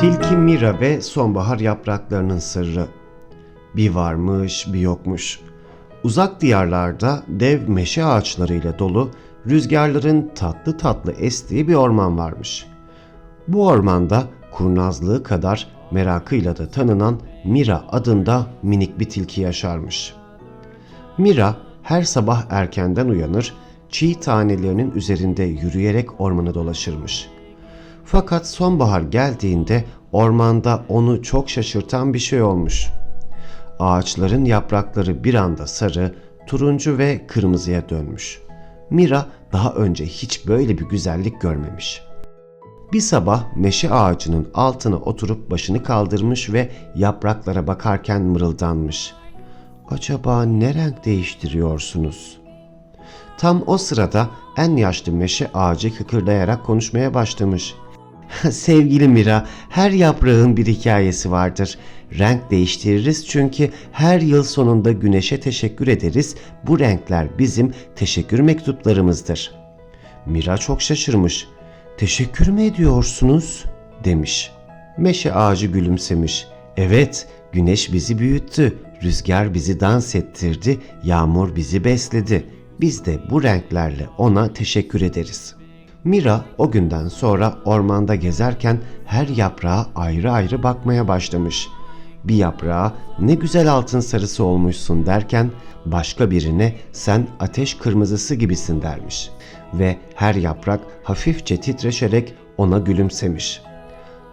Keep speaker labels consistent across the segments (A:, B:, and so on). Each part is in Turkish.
A: Tilki Mira ve sonbahar yapraklarının sırrı. Bir varmış bir yokmuş. Uzak diyarlarda dev meşe ağaçlarıyla dolu rüzgarların tatlı tatlı estiği bir orman varmış. Bu ormanda kurnazlığı kadar merakıyla da tanınan Mira adında minik bir tilki yaşarmış. Mira her sabah erkenden uyanır, çiğ tanelerinin üzerinde yürüyerek ormanı dolaşırmış. Fakat sonbahar geldiğinde ormanda onu çok şaşırtan bir şey olmuş. Ağaçların yaprakları bir anda sarı, turuncu ve kırmızıya dönmüş. Mira daha önce hiç böyle bir güzellik görmemiş. Bir sabah meşe ağacının altına oturup başını kaldırmış ve yapraklara bakarken mırıldanmış. Acaba ne renk değiştiriyorsunuz? Tam o sırada en yaşlı meşe ağacı kıkırdayarak konuşmaya başlamış. Sevgili Mira, her yaprağın bir hikayesi vardır. Renk değiştiririz çünkü her yıl sonunda güneşe teşekkür ederiz. Bu renkler bizim teşekkür mektuplarımızdır. Mira çok şaşırmış. Teşekkür mü ediyorsunuz? demiş. Meşe ağacı gülümsemiş. Evet, güneş bizi büyüttü, rüzgar bizi dans ettirdi, yağmur bizi besledi. Biz de bu renklerle ona teşekkür ederiz. Mira o günden sonra ormanda gezerken her yaprağa ayrı ayrı bakmaya başlamış. Bir yaprağa ne güzel altın sarısı olmuşsun derken başka birine sen ateş kırmızısı gibisin dermiş. Ve her yaprak hafifçe titreşerek ona gülümsemiş.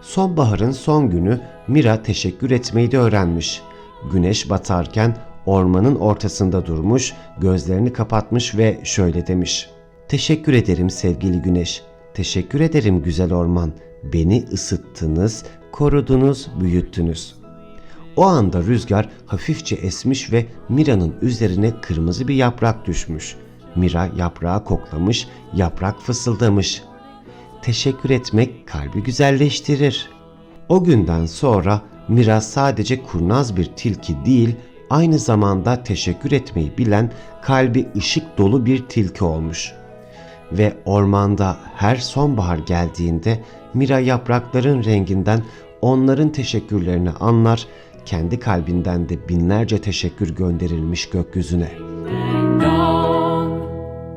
A: Sonbaharın son günü Mira teşekkür etmeyi de öğrenmiş. Güneş batarken ormanın ortasında durmuş, gözlerini kapatmış ve şöyle demiş. Teşekkür ederim sevgili güneş. Teşekkür ederim güzel orman. Beni ısıttınız, korudunuz, büyüttünüz. O anda rüzgar hafifçe esmiş ve Mira'nın üzerine kırmızı bir yaprak düşmüş. Mira yaprağı koklamış, yaprak fısıldamış. Teşekkür etmek kalbi güzelleştirir. O günden sonra Mira sadece kurnaz bir tilki değil, aynı zamanda teşekkür etmeyi bilen, kalbi ışık dolu bir tilki olmuş. Ve ormanda her sonbahar geldiğinde Mira yaprakların renginden onların teşekkürlerini anlar, kendi kalbinden de binlerce teşekkür gönderilmiş gökyüzüne.